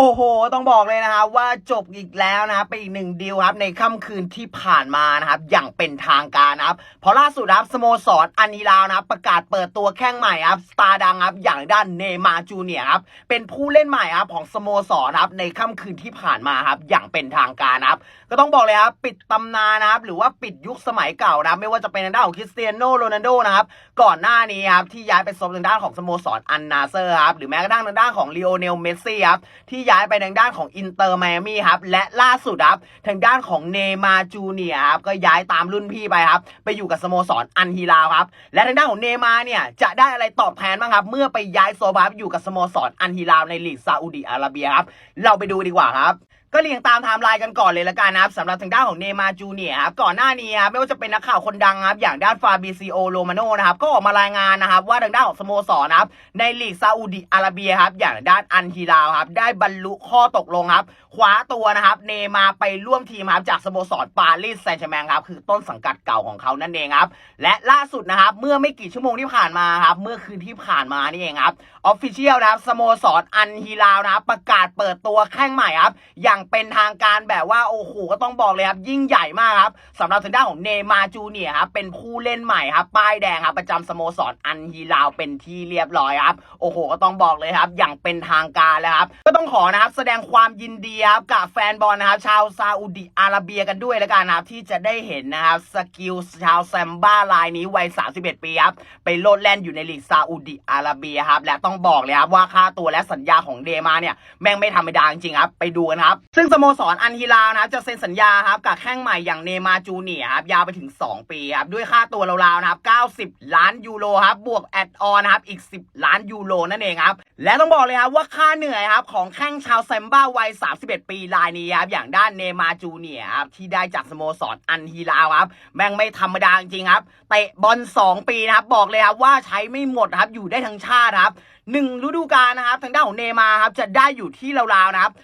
โอ้โห ต้องบอกเลยนะครับว่าจบอีกแล้วนะครับเป็นอีกหนึ่งดีลครับในค่ำคืนที่ผ่านมานะครับอย่างเป็นทางการนะครับเพราะล่าสุดครับสโมสรอันนีลาวนะครับประกาศเปิดตัวแข้งใหม่ครับสตาร์ดังครับอย่างด้านเนมาจูเนียครับเป็นผู้เล่นใหม่ครับของสโมสรครับในค่ำคืนที่ผ่านมาครับอย่างเป็นทางการนะครับก็ต้องบอกเลยครับปิดตำนานนะครับหรือว่าปิดยุคสมัยเก่านะไม่ว่าจะเป็นด้านของคริสเตียโนโรนัลโดนะครับก่อนหน้านี้ครับที่ย้ายไปซบทางด้านของสโมสรอันนาเซอร์ครับหรือแม้กระทั่งทางด้านของลีโอเนลเมสซี่ครับที่ย้ายไปทางด้านของอินเตอร์ไมอามี่ครับและล่าสุดครับทางด้านของเนมาจูเนียครับก็ย้ายตามรุ่นพี่ไปครับไปอยู่กับสโมสรอันฮิลาครับและทางด้านของเนมาเนี่ยจะได้อะไรตอบแทนบ้างครับ เมื่อไปย้ายโซบครับอยู่กับสโมสรอันฮิลาในลีกซาอุดิอาระเบียครับเราไปดูดีกว่าครับก็เรียงตามไทม์ไลน์กันก่อนเลยละกันนะครับสำหรับทางด้านของเนมาจูเนียครับก่อนหน้านี้ครับไม่ว่าจะเป็นนักข่าวคนดังครับอย่างด้านฟาบิซิโอโรมาโนนะครับก็ออกมารายงานนะครับว่าทางด้านของสโมสรนะครับในลีกซาอุดิอาระเบียครับอย่างด้านอันฮิลาวครับได้บรรลุข้อตกลงครับคว้าตัวนะครับเนมาไปร่วมทีมครับจากสโมสรปารีสแซงต์แชร์แมงครับคือต้นสังกัดเก่าของเขานั่นเองครับและล่าสุดนะครับเมื่อไม่กี่ชั่วโมงที่ผ่านมาครับเมื่อคืนที่ผ่านมานี่เองครับออฟฟิเชียลนะครับสโมสรอันฮิลาวนะครับประกาศเปิดตัวแข้งใหม่ครับอย่างเป็นทางการแบบว่าโอ้โหก็ต้องบอกเลยครับยิ่งใหญ่มากครับสำหรับทางด้านของเนมาจูเนียครับเป็นผู้เล่นใหม่ครับป้ายแดงครับประจำสโมสรอันฮิลาวเป็นที่เรียบร้อยครับโอ้โหก็ต้องบอกเลยครับอย่างเป็นทางการเลยครับก็ต้องขอนะครับแสดงความยินดีครับกับแฟนบอลนะครับชาวซาอุดิอาระเบียกันด้วยแล้วกันนะครับที่จะได้เห็นนะครับสกิลชาวแซมบ้ารายนี้วัย 31 ปีครับไปโลดแล่นอยู่ในลีกซาอุดิอาระเบียครับและต้องบอกเลยครับว่าค่าตัวและสัญญาของเดมาเนี่ยแม่งไม่ธรรมดาจริงครับไปดูกันครับ ซึ่งสโมสรอันฮิลาวนะครับจะเซ็นสัญญาครับกับแข้งใหม่อย่างเนมาจูเนียครับยาวไปถึง 2 ปีครับด้วยค่าตัวราวๆนะครับ90 ล้านยูโรครับบวกแอดออนนะครับอีก 10 ล้านยูโรนั่นเองครับและต้องบอกเลยครับว่าค่าเหนื่อยครับของแข้งชาวแซมบ้าวัย 31 ปีรายนี้ครับอย่างด้านเนมาจูเนียครับที่ได้จากสโมสรอันฮิลาวครับแม่งไม่ธรรมดาจริงครับเตะบอล2 ปีนะครับบอกเลยครับว่าใช้ไม่หมดครับอยู่ได้ทั้งชาติครับหนึ่งฤดูกาลนะครับทางด้านของเนมาครับจะได้อยู่ที่ราวๆนะครับ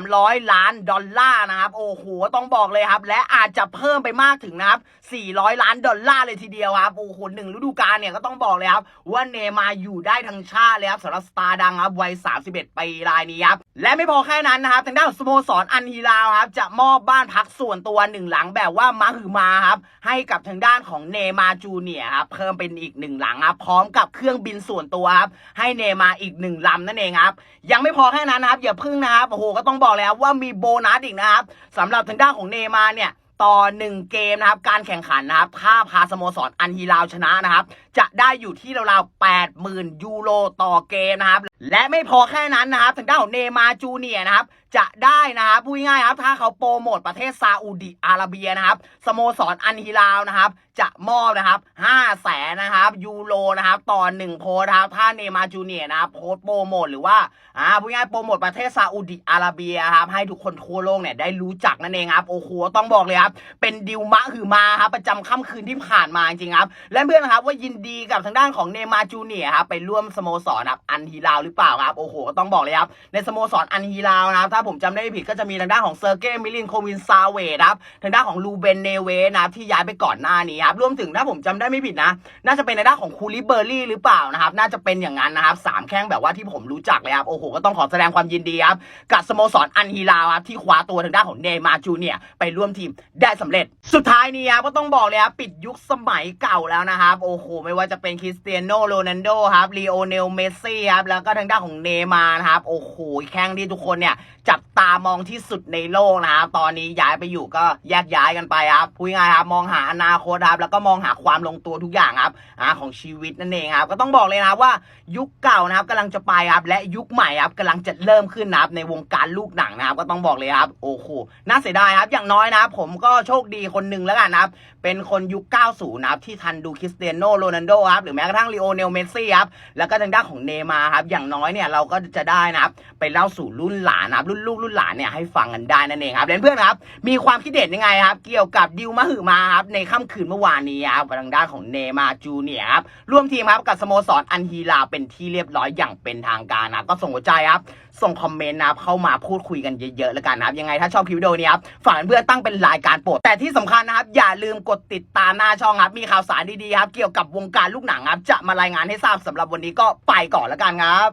300ล้านดอลลาร์นะครับโอ้โหต้องบอกเลยครับ และอาจจะเพิ่มไปมากถึงนะครับ400 ล้านดอลลาร์เลยทีเดียวครับโอ้โหหนึ่งฤดูกาลเนี่ยก็ต้องบอกเลยครับว่าเนย์มาอยู่ได้ทั้งชาติเลยครับสำหรับสตาร์ดังครับวัย 31 ปีรายนี้ครับและไม่พอแค่นั้นนะครับทางด้านสโมสรอันฮีลาวครับจะมอบบ้านพักส่วนตัวหนึ่งหลังแบบว่ามาหือมาครับให้กับทางด้านของเนมาจูเนียครับเพิ่มเป็นอีกหนึ่งหลังครับพร้อมกับเครื่องบินส่วนตัวครับให้เนมาอีกหนึ่งลำนั่นเองครับยังไม่พอแค่นั้นนะครับอย่าพึ่งนะครับโอ้โหก็ต้องบอกเลยครับว่ามีโบนัสอีกนะครับสำหรับทางด้านของเนมาเนี่ยต่อหนึ่งเกมนะครับการแข่งขันนะครับถ้าพาสโมสรอันฮีลาวชนะนะครับจะได้อยู่ที่ราวๆ80,000ยูโรต่อเกมนะครับ และไม่พอแค่นั้นนะครับทางด้านของเนมาร์จูเนียนะครับจะได้นะครับพูดง่ายครับ ถ้าเขาโปรโมทประเทศซาอุดิอาระเบียนะครับสโมสรอันฮิลาวนะครับ จะมอบนะครับ5แสนนะครับยูโรนะครับต่อหนึ่งโพสครับถ้าเนมาร์จูเนียนะครับโพสโปรโมทหรือว่าอ่าพูดง่ายโปรโมทประเทศซาอุดิอาระเบียครับให้ทุกคนทั่วโลกเนี่ยได้รู้จักนั่นเองครับโอ้โหต้องบอกเลยครับเป็นดิวมะหือมาครับประจำค่ำคืนที่ผ่านมาจริงครับและเพื่อนนะครับว่ายินดีกับทางด้านของเนมาร์จูเนียครับไปร่วมสโมสรครับอันฮีลาวหรือเปล่าครับโอ้โหต้องบอกเลยครับในสโมสรอันฮีลาวนะครับถ้าผมจำได้ไม่ผิดก็จะมีทางด้านของเซอร์เกย์มิลินโควินซาเวครับทางด้านของลูเบนเนเวนะครับที่ย้ายไปก่อนหน้านี้ครับรวมถึงถ้าผมจำได้ไม่ผิดนะ น่าจะเป็นในด้านของคูลิเบอร์รี่หรือเปล่านะครับน่าจะเป็นอย่างนั้นนะครับสามแข้งแบบว่าที่ผมรู้จักเลยครับโอ้โหก็ต้องขอแสดงความยินดีครับกับสโมสรอันฮีลาวครับที่คว้าตัวทางด้านของเนมาจูเนียไปร่วมทีมได้สำเร็จ สุดท้ายนี้ครับก็ต้องบอกเลยครับปิดยุคสมัยเก่าแล้วนะครับโอ้โหไม่ว่าจะเป็นคริสเตียโนโรนัลโดครับลีโอเนลเมสซี่ครับแล้วก็ทางด้านของเนมานะครับโอ้โหแข้งที่ทุกคนเนี่ยจับตามองที่สุดในโลกนะครับตอนนี้ย้ายไปอยู่ก็แยกย้ายกันไปครับพูดง่ายๆครับมองหาอนาคตครับแล้วก็มองหาความลงตัวทุกอย่างครับอ่าของชีวิตนั่นเองครับก็ต้องบอกเลยนะครับว่ายุคเก่านะครับกำลังจะไปครับและยุคใหม่ครับกำลังจะเริ่มขึ้นนะครับในวงการลูกหนังนะครับก็ต้องบอกเลยครับโอ้โหน่าเสียดายครับอย่างน้อยนะครับผมก็โชคดีคนหนึ่งแล้วกันนะครับเป็นคนยุค 90 นะครับที่ทันดูคริสเตียโนโรนัลโดครับหรือแม้กระทั่งลีโอเนลเมสซี่ครับแล้วก็ทางด้านของเนมาครับอย่างน้อยเนี่ยเราก็จะได้นะครับไปเล่าสู่รุ่นหลานนะครับรุ่นลูกรุ่นหลานเนี่ยให้ฟังกันได้นั่นเองครับเพื่อนๆครับ มีความคิดเห็นยังไงครับ เกี่ยวกับดิวมะหือมาครับในค่ำคืนเมื่อวานนี้ครับทางด้านของเนมาจูเนียครับร่วมทีมครับกับสโมสรอันฮีลาเป็นที่เรียบร้อยอย่างเป็นทางการนะก็ส่งหัวใจครับส่งคอมเมนต์นะครับเข้ามาพูดคุยกันเยอะๆแล้วกันนะครับยังไงถ้าชอบคลิปวิดีโอนี้ครับฝากเพื่อนตั้งเป็นรายการโปรดแต่ที่สำคัญนะครับ อย่าลืมกดติดตามหน้าช่องครับมีข่าวสารดีๆครับเกี่ยวกับวงการลูกหนังครับจะมารายงานให้ทราบสำหรับวันนี้ก็ไปก่อนแล้วกันครับ